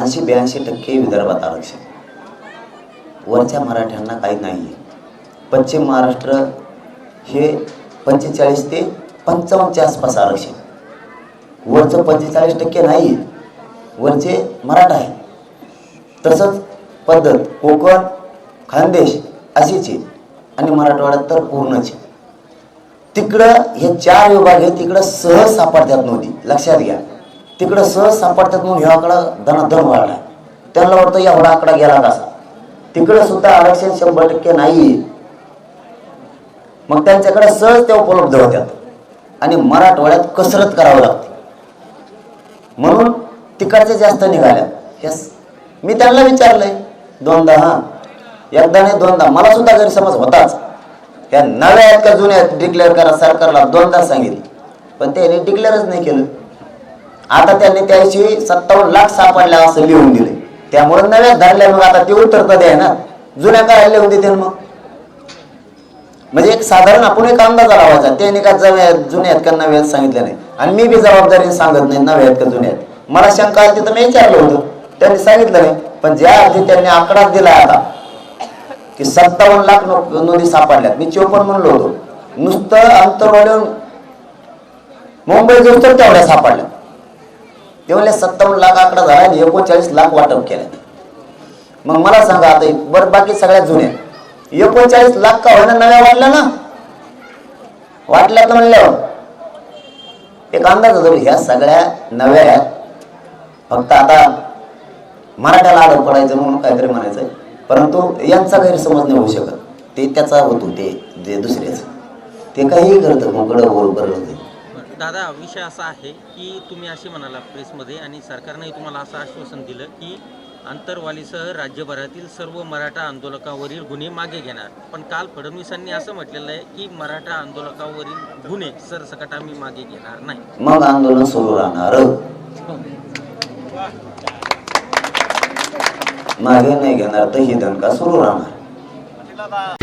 ऐंशी ब्याऐंशी टक्के विदर्भात आरक्षण. वरच्या मराठ्यांना काही नाही आहे पश्चिम महाराष्ट्र हे पंचेचाळीस ते पंचावन्नच्या आसपास आरक्षण. वरचं पंचेचाळीस टक्के नाही आहे वरचे मराठा आहे तसंच पद्धत कोकण खानदेश अशीच आहे आणि मराठवाड्यात तर पूर्णच आहे. तिकडं हे चार विभाग आहे तिकडं सहज सापडतात नव्हती लक्षात घ्या. तिकडं सहज सापडतात म्हणून ह्या आकडा धनाधन वाढला त्यांना वाटतं एवढा आकडा गेला कसा तिकडं सुद्धा आरक्षण शंभर टक्के नाही. मग त्यांच्याकडे सहज ते उपलब्ध होत्यात. आणि मराठवाड्यात कसरत करावं लागते. म्हणून तिकडचे जास्त निघाल्या. यस मी त्यांना विचारलंय दोनदा हा. एकदा नाही दोनदा. मला सुद्धा गैरसमज होताच. या नव्या आहेत का जुन्या आहेत डिक्लेअर करा सरकारला दोनदा सांगितलं. पण त्यांनी डिक्लेअरच नाही केलं. आता त्यांनी त्याशी सत्तावन्न लाख सापडल्या असं लिहून दिले त्यामुळे नव्या धरल्या मग आता ते उतरत द्या ना? जुन्या करायला लिहून देते मग. म्हणजे एक साधारण आपण एक अंदाज लावायचा त्यांनी का जव्या जुन्यात आहेत का नव्यात सांगितलं नाही. आणि मी बी जबाबदारीने सांगत नाही नव्यात का जुन्यात आहेत. मला शंका आली तर मी विचारलं होतं. त्यांनी सांगितलं नाही. पण ज्या अर्थी त्यांनी आकडाच दिला आता की सत्तावन्न लाख नोंदी सापडल्यात. मी चोपन्न म्हणलो होतो. नुसतं अंतरवाढून मुंबई जाऊन तर तेवढ्या सापडल्या ते म्हणले सत्तावन्न लाख आकडा झाला आणि एकोणचाळीस लाख वाटप केलं. मग मला सांगा आता बरं बाकी सगळ्यात जुन्या. एकोणचाळीस लाख का होईना नव्या वाटल्या ना? वाटल्या तर म्हणल्यावर एक अंदाज होतो ह्या सगळ्या नव्या आहेत. फक्त आता मराठ्याला आदर पडायचं म्हणून काहीतरी म्हणायचं परंतु यांचा गैरसमज नाही होऊ शकत. ते त्याचा होतो ते जे दुसऱ्याच ते काहीही करतं कडं बरोबर होतं दादा विषय असा आहे की तुम्ही असे म्हणाला प्रेसमध्ये आणि सरकारनेही तुम्हाला असं आश्वासन दिलं की आंतरवालीसह राज्यभरातील सर्व मराठा आंदोलकावरील गुन्हे मागे घेणार. पण काल फडणवीसांनी असं म्हटलेलं आहे की मराठा आंदोलकावरील गुन्हे सरसकट आम्ही मागे घेणार नाही. मग आंदोलन सुरू राहणार. मागे नाही घेणार तर ही दणका सुरू राहणार.